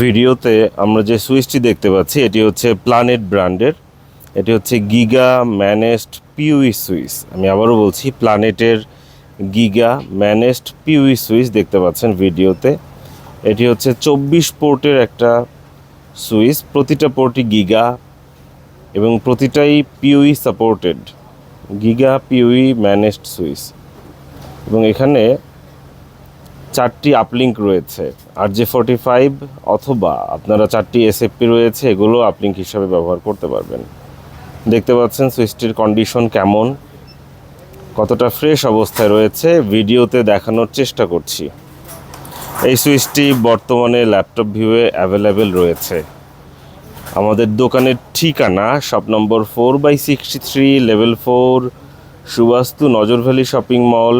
ভিডিওতে আমরা যে সুইচটি দেখতে পাচ্ছি, এটি হচ্ছে প্ল্যানেট ব্র্যান্ডের। এটি হচ্ছে গিগা ম্যানেস্ট পিউই সুইচ। আমি আবারও বলছি প্ল্যানেটের গিগা ম্যানেস্ট পিউই সুইচ দেখতে পাচ্ছেন ভিডিওতে। এটি হচ্ছে চব্বিশ পোর্টের একটা সুইচ, প্রতিটা পোর্টই গিগা এবং প্রতিটাই PoE supported giga PoE managed switch. এবং এখানে চারটি আপলিঙ্ক রয়েছে। আর জে ফোর্টি ফাইভ অথবা আপনারা চারটি এসএফপি রয়েছে, এগুলো আপলিঙ্ক হিসাবে ব্যবহার করতে পারবেন। দেখতে পাচ্ছেন সুইচটির কন্ডিশন কেমন। কতটা ফ্রেশ অবস্থায় রয়েছে, ভিডিওতে দেখানোর চেষ্টা করছি। এই সুইচটি বর্তমানে ল্যাপটপ ভিউয়ে অ্যাভেলেবেল রয়েছে। আমাদের দোকানের ঠিকানা shop number four by sixty three level four Subastu Nazar Valley shopping mall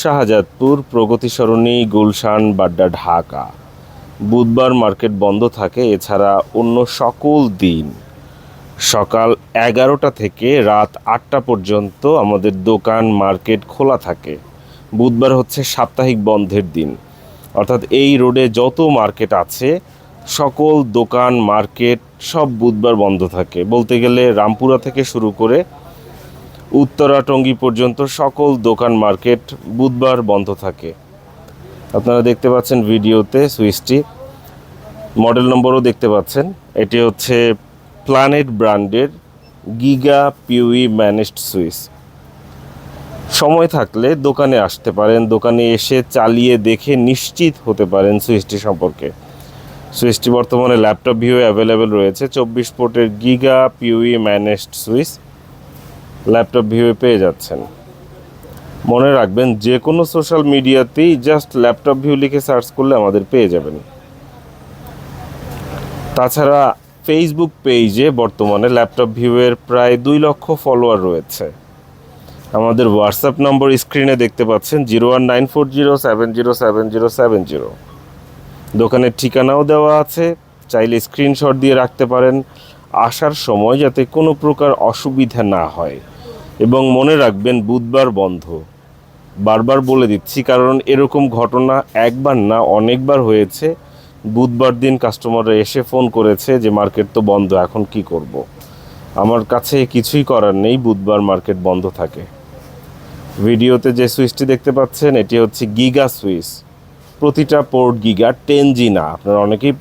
Shahjadpur Pragati Sarani Gulshan, Badda, Dhaka. বুধবার মার্কেট বন্ধ থাকে, এছাড়া অন্য সকল দিন। সকাল এগারোটা থেকে রাত আটটা পর্যন্ত আমাদের দোকান মার্কেট খোলা থাকে। বুধবার হচ্ছে সাপ্তাহিক বন্ধের দিন। অর্থাৎ এই রোডে যত মার্কেট আছে, সকল দোকান, মার্কেট সব বুধবার বন্ধ থাকে। বলতে গেলে রামপুরা থেকে শুরু করে উত্তরা টঙ্গী পর্যন্ত সকল দোকান মার্কেট বুধবার বন্ধ থাকে। আপনারা দেখতে পাচ্ছেন ভিডিওতে সুইচটি। মডেল নম্বরও দেখতে পাচ্ছেন। এটি হচ্ছে প্ল্যানেট ব্র্যান্ডের গিগা পিউই ম্যানেজড সুইচ সময় থাকলে দোকানে আসতে পারেন, দোকানে এসে চালিয়ে দেখে নিশ্চিত হতে পারেন সুইচটি সম্পর্কে। সুইচটি বর্তমানে ল্যাপটপ ভিউ অ্যাভেলেবেল রয়েছে। চব্বিশ পোর্টের giga PoE managed switch laptop ভিউয়ে পেয়ে যাচ্ছেন। মনে রাখবেন যে কোনো সোশ্যাল মিডিয়াতেই জাস্ট ল্যাপটপ ভিউ লিখে সার্চ করলে আমাদের পেয়ে যাবেন। তাছাড়া ফেসবুক পেজে বর্তমানে ল্যাপটপ ভিউয়ের প্রায় দুই লক্ষ ফলোয়ার রয়েছে। আমাদের হোয়াটসঅ্যাপ নম্বর স্ক্রিনে দেখতে পাচ্ছেন, zero one nine four zero seven zero seven zero seven zero. দোকানের ঠিকানাও দেওয়া আছে, চাইলে স্ক্রিনশট দিয়ে রাখতে পারেন। আসার সময় যাতে কোনো প্রকার অসুবিধা না হয়। এবং মনে রাখবেন, বুধবার বন্ধ। বারবার বলে দিচ্ছি, কারণ এরকম ঘটনা একবার না, অনেকবার হয়েছে। বুধবার দিন কাস্টমাররা এসে ফোন করেছে যে, মার্কেট তো বন্ধ, এখন কি করব। আমার কাছে কিছুই করার নেই, বুধবার মার্কেট বন্ধ থাকে। ভিডিওতে যে সুইচটি দেখতে পাচ্ছেন, এটি হচ্ছে গিগা সুইচ। প্রতিটা পোর্ট গিগা টেন জি না। আপনারা অনেকেই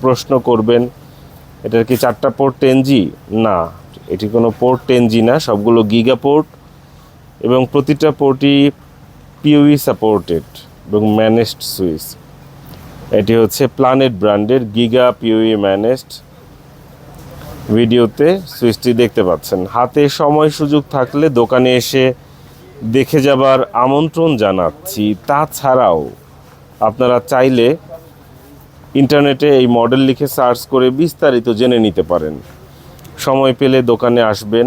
প্রশ্ন করবেন এটার কি চারটা পোর্ট টেন জি না, এটি কোনো পোর্ট টেন জি না, সবগুলো গিগা পোর্ট এবং প্রতিটা পোর্টই পিউই সাপোর্টেড এবং ম্যানেজড সুইচ এটি হচ্ছে প্ল্যানেট ব্র্যান্ডের গিগা পিউই ম্যানেজড ভিডিওতে সুইচটি দেখতে পাচ্ছেন। হাতে সময় সুযোগ থাকলে দোকানে এসে দেখে যাবার আমন্ত্রণ জানাচ্ছি। তাছাড়াও আপনারা চাইলে ইন্টারনেটে এই মডেল লিখে সার্চ করে বিস্তারিত জেনে নিতে পারেন। সময় পেলে দোকানে আসবেন,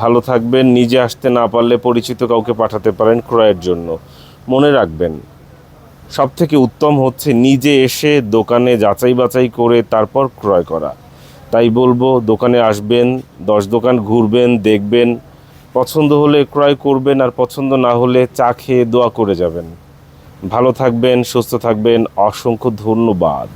ভালো থাকবেন, নিজে আসতে না পারলে পরিচিত কাউকে পাঠাতে পারেন ক্রয়ের জন্য। মনে রাখবেন সব থেকে উত্তম হচ্ছে নিজে এসে দোকানে যাচাই বাছাই করে তারপর ক্রয় করা। তাই বলব, দোকানে আসবেন, দশ দোকান ঘুরবেন, দেখবেন, পছন্দ হলে ক্রয় করবেন আর পছন্দ না হলে চা খেয়ে দোয়া করে যাবেন। ভালো থাকবেন সুস্থ থাকবেন। অসংখ্য ধন্যবাদ।